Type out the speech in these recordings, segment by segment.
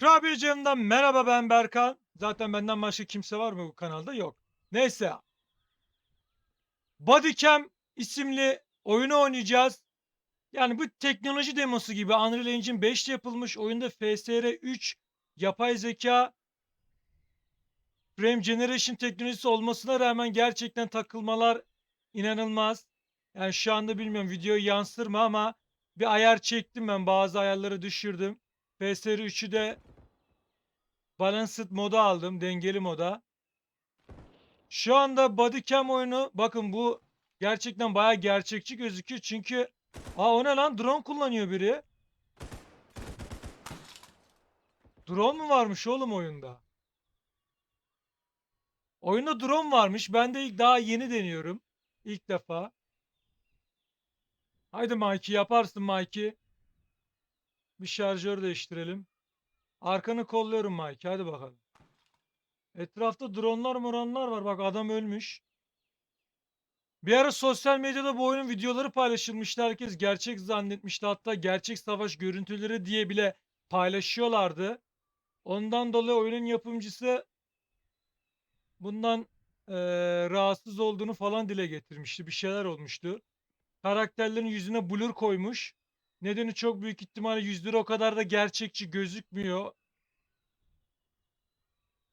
Kurabiye Cem'den merhaba ben Berkan. Zaten benden başka kimse var mı bu kanalda? Yok. Neyse. Bodycam isimli oyunu oynayacağız. Yani bu teknoloji demosu gibi Unreal Engine 5'te yapılmış oyunda FSR 3 yapay zeka frame generation teknolojisi olmasına rağmen gerçekten takılmalar inanılmaz. Yani şu anda bilmiyorum videoyu yansır mı ama bir ayar çektim ben bazı ayarları düşürdüm. FSR 3'ü de Balanced moda aldım. Dengeli moda. Şu anda Bodycam oyunu bakın bu gerçekten bayağı gerçekçi gözüküyor. Çünkü aa o ne lan drone kullanıyor biri. Drone mu varmış oğlum oyunda? Oyunda drone varmış. Ben de ilk daha yeni deniyorum. İlk defa. Haydi Mikey yaparsın Mikey. Bir şarjör değiştirelim. Arkanı kolluyorum Mike. Hadi bakalım. Etrafta dronlar moronlar var. Bak adam ölmüş. Bir ara sosyal medyada bu oyunun videoları paylaşılmıştı. Herkes gerçek zannetmişti. Hatta gerçek savaş görüntüleri diye bile paylaşıyorlardı. Ondan dolayı oyunun yapımcısı bundan eee, rahatsız olduğunu falan dile getirmişti. Bir şeyler olmuştu. Karakterlerin yüzüne blur koymuş. Nedeni çok büyük ihtimalle yüzleri o kadar da gerçekçi gözükmüyor.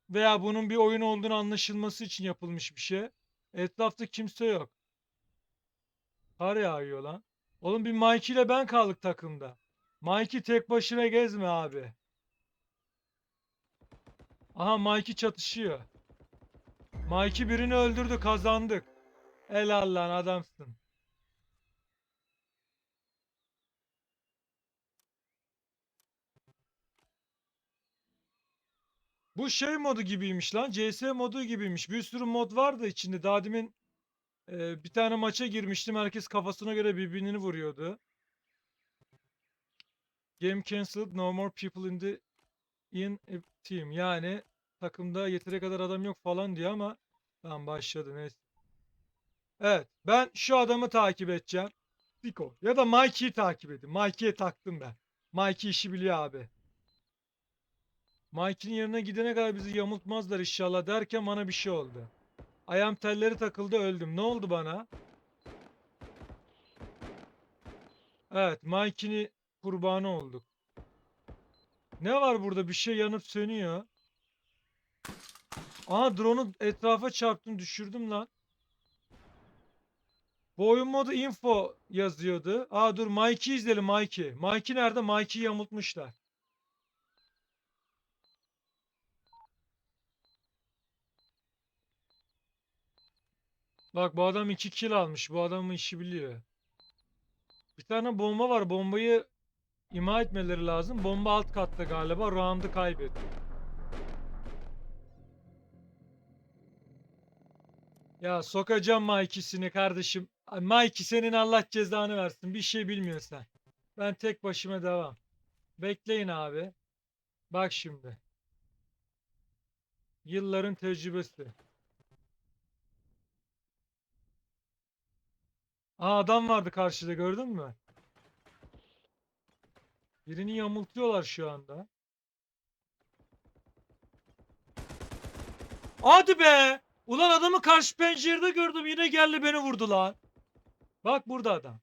Veya bunun bir oyun olduğunu anlaşılması için yapılmış bir şey. Etrafta kimse yok. Kar yağıyor lan. Oğlum bir Mikey ile ben kaldık takımda. Mikey tek başına gezme abi. Aha Mikey çatışıyor. Mikey birini öldürdü kazandık. Helal lan adamsın. Bu şey modu gibiymiş lan. CS modu gibiymiş. Bir sürü mod vardı içinde. Daha demin e, bir tane maça girmiştim. Herkes kafasına göre birbirini vuruyordu. Game cancelled. No more people in the in team. Yani takımda yeteri kadar adam yok falan diyor ama tamam başladı neyse. Evet. Ben şu adamı takip edeceğim. Diko. Ya da Mikey'i takip edin. Mikey'e taktım ben. Mikey işi biliyor abi. Mike'in yerine gidene kadar bizi yamultmazlar inşallah derken bana bir şey oldu. Ayağım telleri takıldı öldüm. Ne oldu bana? Evet Mike'in kurbanı olduk. Ne var burada? Bir şey yanıp sönüyor. Aha drone'u etrafa çarptım düşürdüm lan. Bu oyun modu info yazıyordu. Aa dur Mikey izleyelim Mikey. Mikey nerede? Mikey'i yamultmuşlar. Bak bu adam 2 kill almış. Bu adamın işi biliyor. Bir tane bomba var. Bombayı imha etmeleri lazım. Bomba alt katta galiba. Round'u kaybetti. Ya sokacağım Mikey'sini kardeşim. Mikey senin Allah cezanı versin. Bir şey bilmiyorsun sen. Ben tek başıma devam. Bekleyin abi. Bak şimdi. Yılların tecrübesi. Aa adam vardı karşıda gördün mü? Birini yamultuyorlar şu anda. Hadi be! Ulan adamı karşı pencerede gördüm yine geldi beni vurdu lan. Bak burada adam.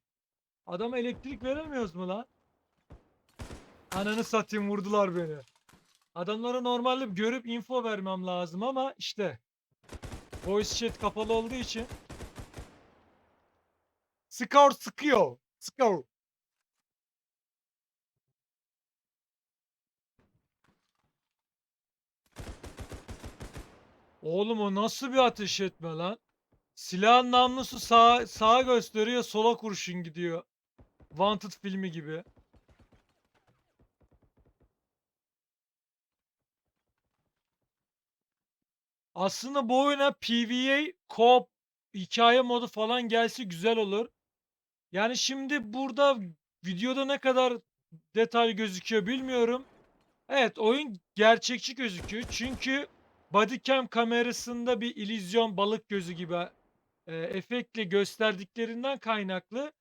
Adama elektrik veremiyoruz mu lan? Ananı satayım vurdular beni. Adamlara normalde görüp info vermem lazım ama işte. Voice chat kapalı olduğu için. Skor sıkıyor. Skor. Oğlum o nasıl bir ateş etme lan? Silahın namlusu sağa, sağa gösteriyor, sola kurşun gidiyor. Wanted filmi gibi. Aslında bu oyuna PvE, co-op, hikaye modu falan gelse güzel olur. Yani şimdi burada videoda ne kadar detay gözüküyor bilmiyorum. Evet oyun gerçekçi gözüküyor. Çünkü bodycam kamerasında bir illüzyon balık gözü gibi e, efektle gösterdiklerinden kaynaklı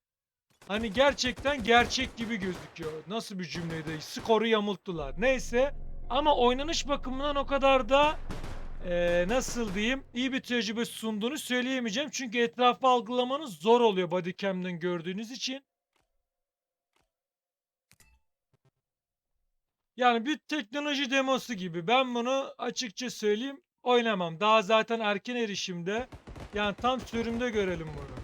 hani gerçekten gerçek gibi gözüküyor. Nasıl bir cümleydi? Skoru yamulttular. Neyse Ama oynanış bakımından o kadar da eee, nasıl diyeyim iyi bir tecrübe sunduğunu söyleyemeyeceğim. Çünkü etrafı algılamanız zor oluyor bodycam'den gördüğünüz için. Yani bir teknoloji demosu gibi. Ben bunu açıkça söyleyeyim oynamam. Daha zaten erken erişimde. Yani tam sürümde görelim bunu.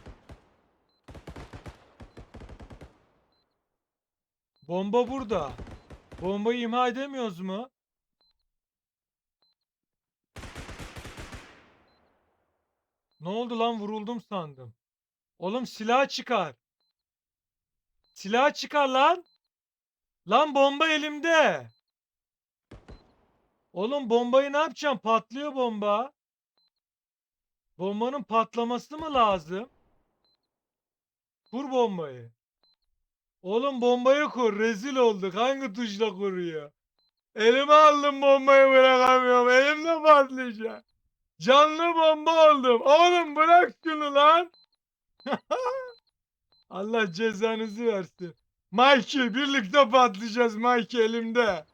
Bomba burada. Bombayı imha edemiyoruz mu? Ne oldu lan vuruldum sandım. Oğlum silah çıkar. Silah çıkar lan. Lan bomba elimde. Oğlum bombayı ne yapacağım? Patlıyor bomba. Bombanın patlaması mı lazım? Kur bombayı. Oğlum bombayı kur. Rezil olduk. Hangi tuşla kuruyor? Elime aldım bombayı bırakamıyorum. Elimde patlayacak. Canlı bomba oldum. Oğlum bırak şunu lan. Allah cezanızı versin. Mikey birlikte patlayacağız Mikey elimde.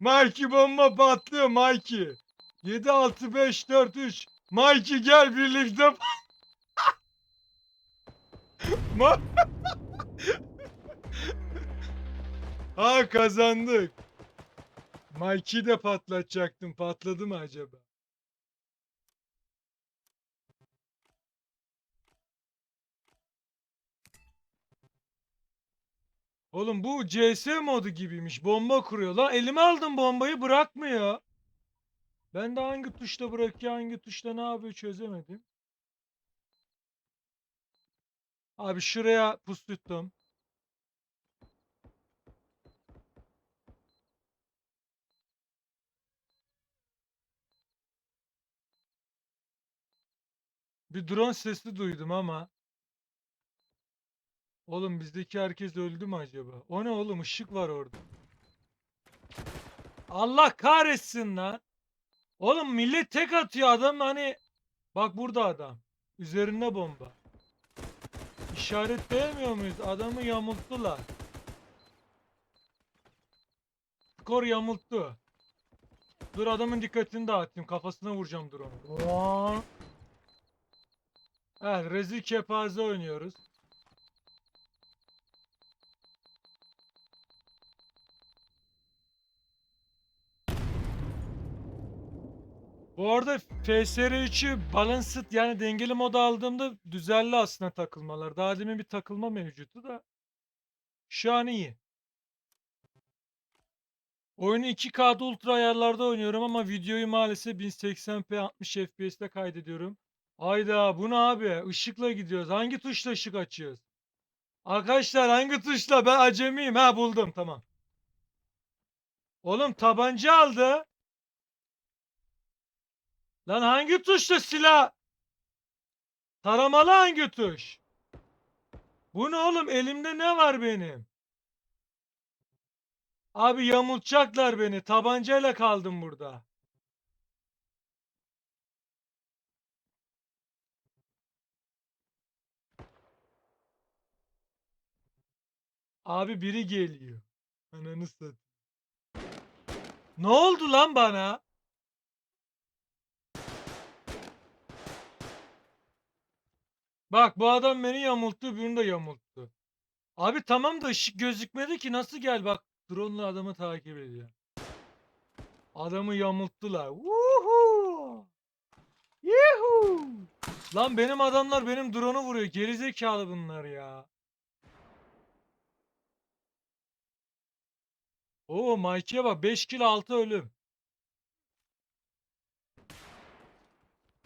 Mikey bomba patlıyor Mikey. 7 6 5 4 3. Mikey gel birlikte Ha kazandık. Mikey'i de patlatacaktım. Patladı mı acaba? Oğlum bu CS modu gibiymiş. Bomba kuruyor lan. Elime aldım bombayı bırakmıyor. Ben de hangi tuşla bırakıyor, hangi tuşla ne yapıyor çözemedim. Abi şuraya pus tuttum. Bir drone sesi duydum ama. Oğlum bizdeki herkes öldü mü acaba? O ne oğlum ışık var orada. Allah kahretsin lan. Oğlum millet tek atıyor adam hani. Bak burada adam. Üzerinde bomba. İşaretleyemiyor muyuz? Adamı yamulttular. Skor yamulttu. Dur adamın dikkatini dağıtayım. Kafasına vuracağım dur onu. Evet rezil kepaze oynuyoruz. Bu arada FSR3'ü balanced yani dengeli moda aldığımda düzeldi aslında takılmalar. Daha demin bir takılma mevcuttu da. Şu an iyi. Oyunu 2K'da ultra ayarlarda oynuyorum ama videoyu maalesef 1080p 60 FPS'te kaydediyorum. Ayda bu ne abi? Işıkla gidiyoruz. Hangi tuşla ışık açıyoruz? Arkadaşlar hangi tuşla? Ben acemiyim. Ha buldum tamam. Oğlum tabanca aldı. Lan hangi tuşla silah? Taramalı hangi tuş? Bu ne oğlum? Elimde ne var benim? Abi yamultacaklar beni. Tabancayla kaldım burada. Abi biri geliyor. Ananı satayım. Ne oldu lan bana? Bak bu adam beni yamulttu, bunu da yamulttu. Abi tamam da ışık gözükmedi ki nasıl gel bak drone'la adamı takip ediyor. Adamı yamulttular. Woohoo! Yuhu! Lan benim adamlar benim drone'u vuruyor. Gerizekalı bunlar ya. Oo Mike'ye bak 5 kill 6 ölüm.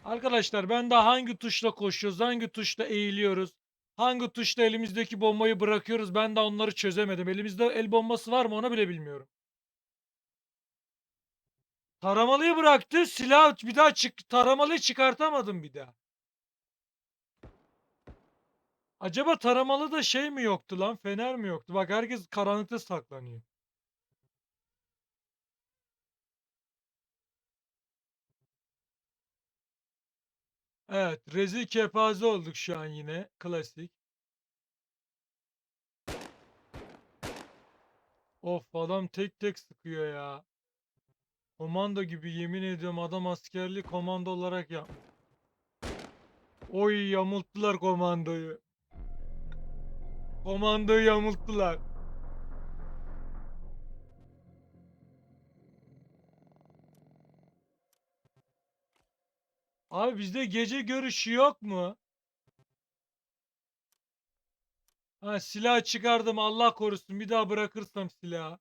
Arkadaşlar ben daha hangi tuşla koşuyoruz, hangi tuşla eğiliyoruz, hangi tuşla elimizdeki bombayı bırakıyoruz ben de onları çözemedim. Elimizde el bombası var mı onu bile bilmiyorum. Taramalıyı bıraktı, silah bir daha çık taramalıyı çıkartamadım bir daha. Acaba taramalı da şey mi yoktu lan? Fener mi yoktu? Bak herkes karanlıkta saklanıyor. Evet, rezil kepaze olduk şu an yine. Klasik. Of adam tek tek sıkıyor ya. Komando gibi yemin ediyorum adam askerli komando olarak yapmış. Oy yamulttular komandoyu. Komandoyu yamulttular. Abi bizde gece görüşü yok mu? Ha silah çıkardım Allah korusun bir daha bırakırsam silahı.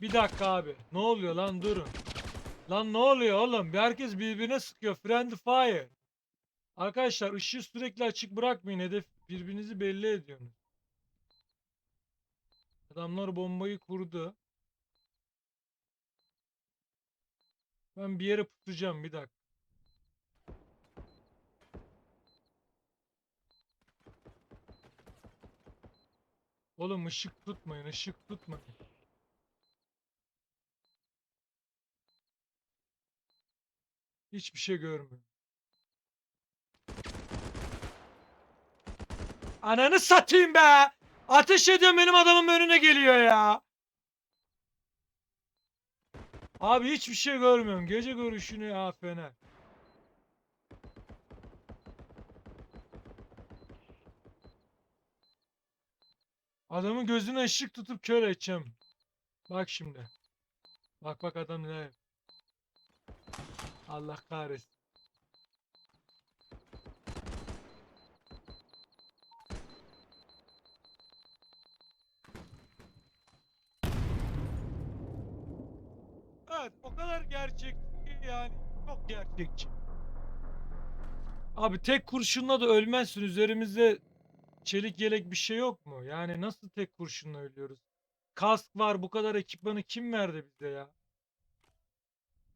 Bir dakika abi. Ne oluyor lan durun. Lan ne oluyor oğlum? Herkes birbirine sıkıyor. Friendly fire. Arkadaşlar ışığı sürekli açık bırakmayın. Hedef birbirinizi belli ediyorsunuz. Adamlar bombayı kurdu. Ben bir yere pusacağım bir dakika. Oğlum ışık tutmayın, ışık tutmayın. Hiçbir şey görmüyorum. Ananı satayım be! Ateş ediyorum benim adamın önüne geliyor ya. Abi hiçbir şey görmüyorum. Gece görüşünü ya fener. Adamın gözüne ışık tutup kör edeceğim. Bak şimdi. Bak bak adam ne. Allah kahretsin. Evet o kadar gerçekçi yani çok gerçekçi. Abi tek kurşunla da ölmezsin üzerimizde çelik yelek bir şey yok mu? Yani nasıl tek kurşunla ölüyoruz? Kask var bu kadar ekipmanı kim verdi bize ya?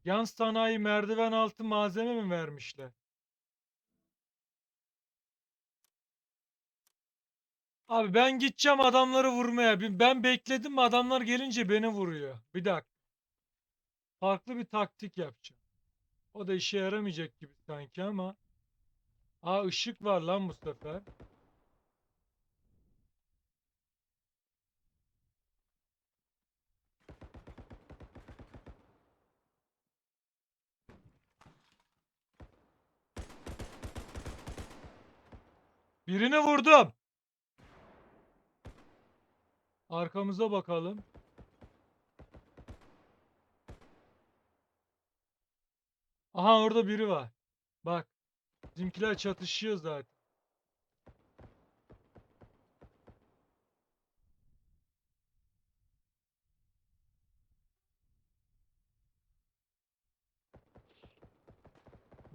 Yan sanayi merdiven altı malzeme mi vermişler? Abi ben gideceğim adamları vurmaya. Ben bekledim adamlar gelince beni vuruyor. Bir dakika. Farklı bir taktik yapacağım. O da işe yaramayacak gibi sanki ama. Aa ışık var lan bu sefer. Birini vurdum. Arkamıza bakalım. Aha orada biri var. Bak. Bizimkiler çatışıyor zaten.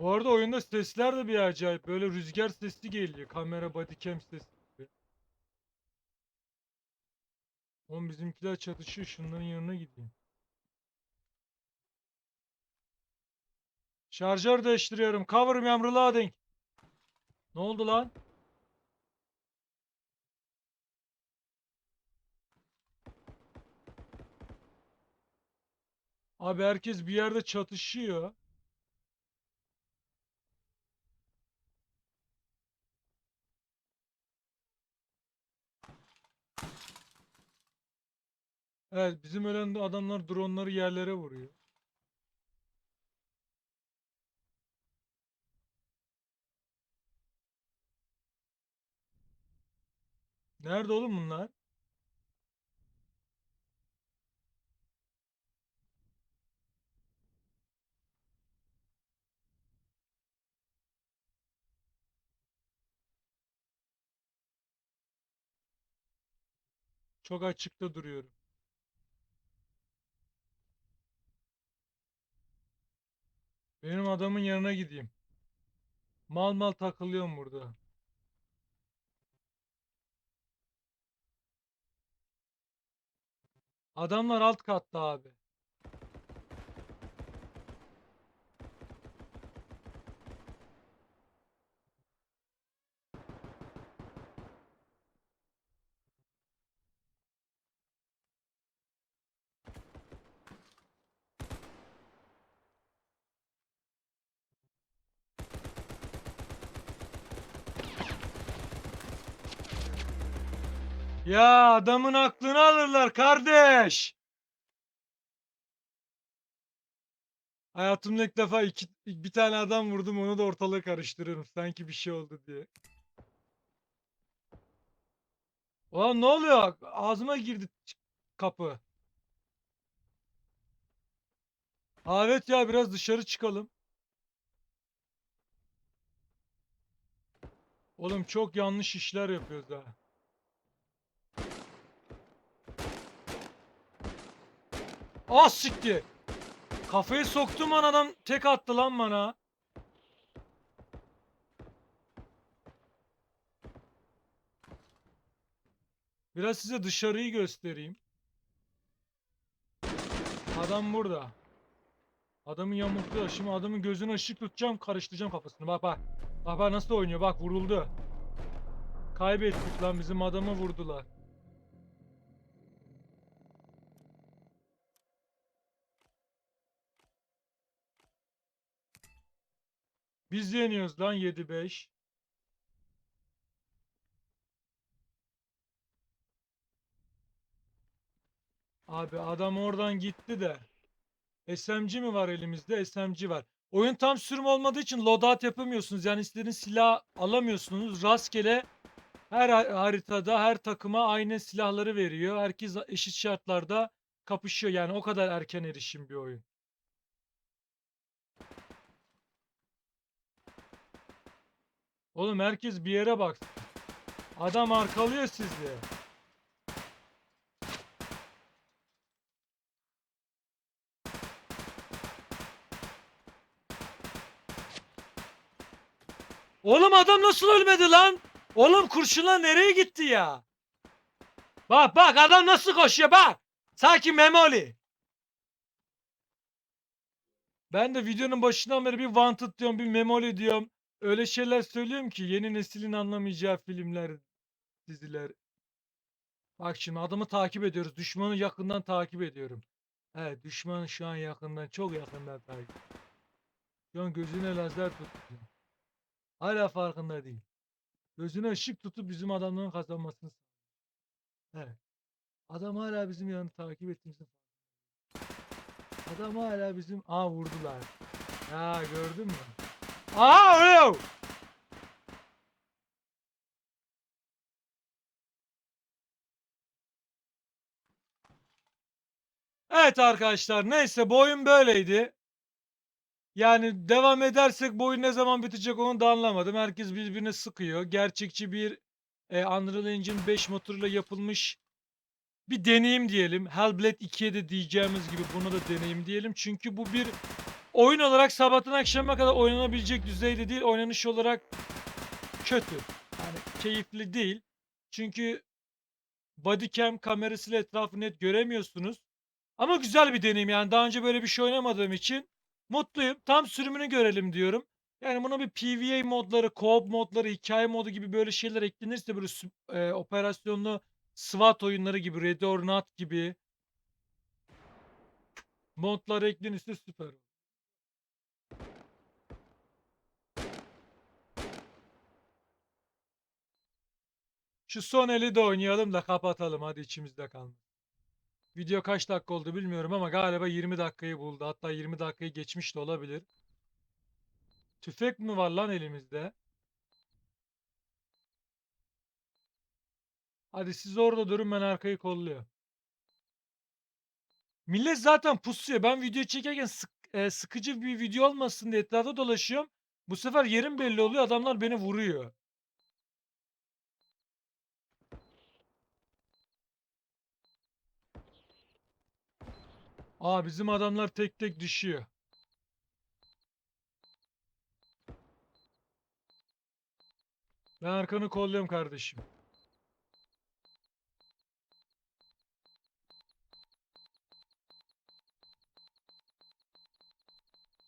Bu arada oyunda sesler de bir acayip. Böyle rüzgar sesi geliyor. Kamera bodycam sesi. Oğlum bizimkiler çatışıyor. Şunların yanına gideyim. Şarjör değiştiriyorum. Cover me I'm reloading. Ne oldu lan? Abi herkes bir yerde çatışıyor. Evet bizim ölen adamlar dronları yerlere vuruyor. Nerede oğlum bunlar? Çok açıkta duruyorum. Benim adamın yanına gideyim. Mal mal takılıyorum burada. Adamlar alt katta abi. Ya adamın aklını alırlar kardeş. Hayatımda ilk defa iki, bir tane adam vurdum onu da ortalığı karıştırıyorum. Sanki bir şey oldu diye. Ulan ne oluyor? Ağzıma girdi kapı. Aa, Evet ya biraz dışarı çıkalım. Oğlum çok yanlış işler yapıyoruz ha. Ah siktir. Kafayı soktum an adam tek attı lan bana. Biraz size dışarıyı göstereyim. Adam burada. Adamın yamukluyor. Şimdi adamın gözünü ışık tutacağım, karıştıracağım kafasını. Bak bak. Bak bak nasıl oynuyor. Bak vuruldu. Kaybettik lan bizim adamı vurdular. Biz yeniyoruz lan 7-5. Abi adam oradan gitti de. SMG mi var elimizde? SMG var. Oyun tam sürüm olmadığı için loadout yapamıyorsunuz. Yani istediğiniz silah alamıyorsunuz. Rastgele her ha- haritada her takıma aynı silahları veriyor. Herkes eşit şartlarda kapışıyor. Yani o kadar erken erişim bir oyun. Oğlum herkes bir yere baksın. Adam arkalıyor sizi. Oğlum adam nasıl ölmedi lan? Oğlum kurşunlar nereye gitti ya? Bak bak adam nasıl koşuyor bak. Sanki Memoli. Ben de videonun başından beri bir Wanted diyorum bir Memoli diyorum. Öyle şeyler söylüyorum ki yeni neslin anlamayacağı filmler, diziler. Bak şimdi adamı takip ediyoruz. Düşmanı yakından takip ediyorum. Evet düşman şu an yakından çok yakından takip. Şu an gözüne lazer tuttu. Hala farkında değil. Gözüne ışık tutup bizim adamların kazanmasını sağlıyor. Evet. Adam hala bizim yanını takip ettiğimizin. Adam hala bizim... Aa vurdular. Ha gördün mü? Aa ölüyor. Evet arkadaşlar neyse bu oyun böyleydi. Yani devam edersek bu oyun ne zaman bitecek onu da anlamadım. Herkes birbirine sıkıyor. Gerçekçi bir e, Unreal Engine 5 motoruyla yapılmış bir deneyim diyelim. Hellblade 2'ye de diyeceğimiz gibi buna da deneyim diyelim. Çünkü bu bir oyun olarak sabahtan akşama kadar oynanabilecek düzeyde değil. Oynanış olarak kötü. Yani keyifli değil. Çünkü bodycam kamerasıyla etrafı net göremiyorsunuz. Ama güzel bir deneyim yani daha önce böyle bir şey oynamadığım için mutluyum. Tam sürümünü görelim diyorum. Yani buna bir PvE modları, co-op modları, hikaye modu gibi böyle şeyler eklenirse böyle e, operasyonlu SWAT oyunları gibi, Ready or Not gibi modlar eklenirse süper. Şu son eli de oynayalım da kapatalım hadi içimizde kalmasın. Video kaç dakika oldu bilmiyorum ama galiba 20 dakikayı buldu. Hatta 20 dakikayı geçmiş de olabilir. Tüfek mi var lan elimizde? Hadi siz orada durun ben arkayı kolluyor. Millet zaten pusuyor. Ben video çekerken sık- e, sıkıcı bir video olmasın diye etrafta dolaşıyorum. Bu sefer yerim belli oluyor. Adamlar beni vuruyor. Aa bizim adamlar tek tek düşüyor. Ben arkanı kolluyorum kardeşim.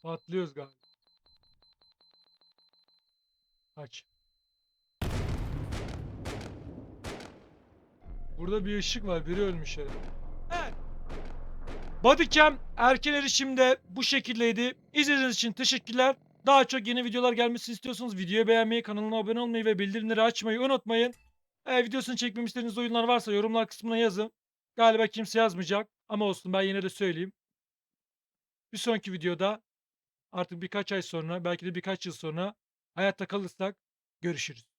Patlıyoruz galiba. Kaç. Burada bir ışık var. Biri ölmüş herhalde. Bodycam erken erişimde bu şekildeydi. İzlediğiniz için teşekkürler. Daha çok yeni videolar gelmesini istiyorsanız videoyu beğenmeyi, kanalıma abone olmayı ve bildirimleri açmayı unutmayın. Eğer videosunu çekmemi istediğiniz oyunlar varsa yorumlar kısmına yazın. Galiba kimse yazmayacak ama olsun ben yine de söyleyeyim. Bir sonraki videoda Artık birkaç ay sonra belki de birkaç yıl sonra hayatta kalırsak görüşürüz.